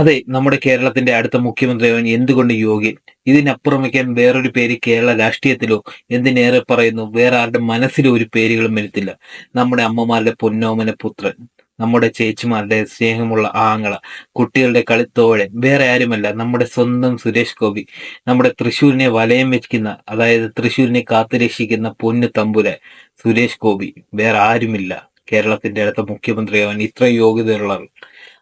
അതെ നമ്മുടെ കേരളത്തിന്റെ അടുത്ത മുഖ്യമന്ത്രി അവൻ എന്തുകൊണ്ട് യോഗ്യൻ? ഇതിനപ്പുറം വയ്ക്കാൻ വേറൊരു പേര് കേരള രാഷ്ട്രീയത്തിലോ എന്തിനേറെ പറയുന്നു? വേറെ ആരുടെ മനസ്സിലോ ഒരു പേരുകളും വരുത്തില്ല. നമ്മുടെ അമ്മമാരുടെ പൊന്നോമന പുത്രൻ നമ്മുടെ ചേച്ചിമാരുടെ സ്നേഹമുള്ള ആങ്ങള കുട്ടികളുടെ കളിത്തോഴൻ വേറെ ആരുമല്ല. നമ്മുടെ സ്വന്തം സുരേഷ് ഗോപി നമ്മുടെ തൃശ്ശൂരിനെ വലയം വെക്കുന്ന അതായത് തൃശ്ശൂരിനെ കാത്തുരക്ഷിക്കുന്ന പൊന്നു തമ്പുര സുരേഷ് ഗോപി. വേറെ ആരുമില്ല. കേരളത്തിന്റെ അടുത്ത മുഖ്യമന്ത്രിയാവാൻ ഇത്ര യോഗ്യതയുള്ള ആൾ.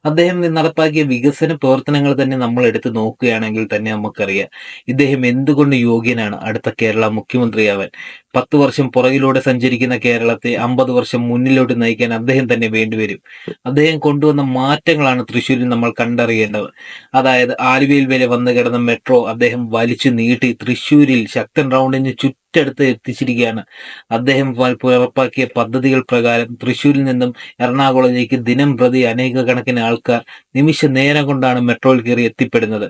അദ്ദേഹം നടപ്പാക്കിയ വികസന പ്രവർത്തനങ്ങൾ തന്നെ നമ്മൾ എടുത്തു നോക്കുകയാണെങ്കിൽ തന്നെ നമുക്കറിയാം. ഇദ്ദേഹം എന്തുകൊണ്ട് യോഗ്യനാണ്? അടുത്ത കേരള മുഖ്യമന്ത്രിയാവാൻ പത്ത് വർഷം പുറകിലൂടെ സഞ്ചരിക്കുന്ന കേരളത്തെ അമ്പത് വർഷം മുന്നിലോട്ട് നയിക്കാൻ അദ്ദേഹം തന്നെ വേണ്ടിവരും. അദ്ദേഹം കൊണ്ടുവന്ന മാറ്റങ്ങളാണ് തൃശ്ശൂരിൽ നമ്മൾ കണ്ടറിയേണ്ടത്. അതായത് ആലുവയിൽ വരെ വന്നു കിടന്ന മെട്രോ അദ്ദേഹം വലിച്ചു നീട്ടി തൃശ്ശൂരിൽ ശക്തൻ റൗണ്ടിന് ചുറ്റടുത്ത് എത്തിച്ചിരിക്കുകയാണ്. അദ്ദേഹം ഉറപ്പാക്കിയ പദ്ധതികൾ പ്രകാരം തൃശ്ശൂരിൽ നിന്നും എറണാകുളത്തേക്ക് ദിനം പ്രതി അനേക കണക്കിന് ആൾക്കാർ നിമിഷ നേരം കൊണ്ടാണ് മെട്രോയിൽ കയറി എത്തിപ്പെടുന്നത്.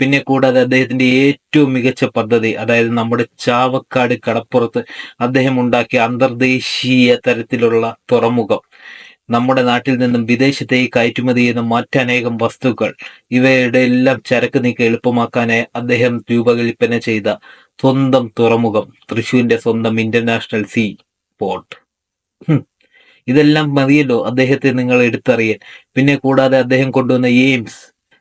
പിന്നെ കൂടാതെ അദ്ദേഹത്തിന്റെ ഏറ്റവും മികച്ച പദ്ധതി അതായത് നമ്മുടെ ചാവക്കാട് കടപ്പുറത്ത് അദ്ദേഹം ഉണ്ടാക്കിയ അന്തർദേശീയ തരത്തിലുള്ള തുറമുഖം. നമ്മുടെ നാട്ടിൽ നിന്നും വിദേശത്തേക്ക് കയറ്റുമതി ചെയ്യുന്ന മറ്റനേകം വസ്തുക്കൾ. ഇവയുടെ എല്ലാം ചരക്ക് നീക്കം എളുപ്പമാക്കാനായി അദ്ദേഹം രൂപകൽപ്പന ചെയ്ത സ്വന്തം തുറമുഖം തൃശൂരിന്റെ സ്വന്തം ഇന്റർനാഷണൽ സീ പോർട്ട്. ഇതെല്ലാം മതിയല്ലോ അദ്ദേഹത്തെ നിങ്ങൾ എടുത്തറിയാൻ. പിന്നെ കൂടാതെ അദ്ദേഹം കൊണ്ടുവന്ന എയിംസ്.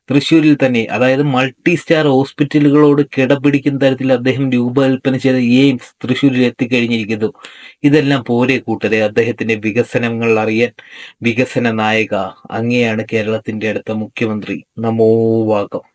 തൃശ്ശൂരിൽ തന്നെ അതായത് മൾട്ടി സ്റ്റാർ ഹോസ്പിറ്റലുകളോട് കിടപിടിക്കുന്ന തരത്തിൽ അദ്ദേഹം രൂപകൽപ്പന ചെയ്ത എയിംസ് തൃശ്ശൂരിൽ എത്തിക്കഴിഞ്ഞിരിക്കുന്നു. ഇതെല്ലാം പോരെ കൂട്ടരെ അദ്ദേഹത്തിന്റെ വികസനങ്ങൾ അറിയാൻ വികസന നായക അങ്ങേയാണ് കേരളത്തിന്റെ അടുത്ത മുഖ്യമന്ത്രി. നമോ വാകം.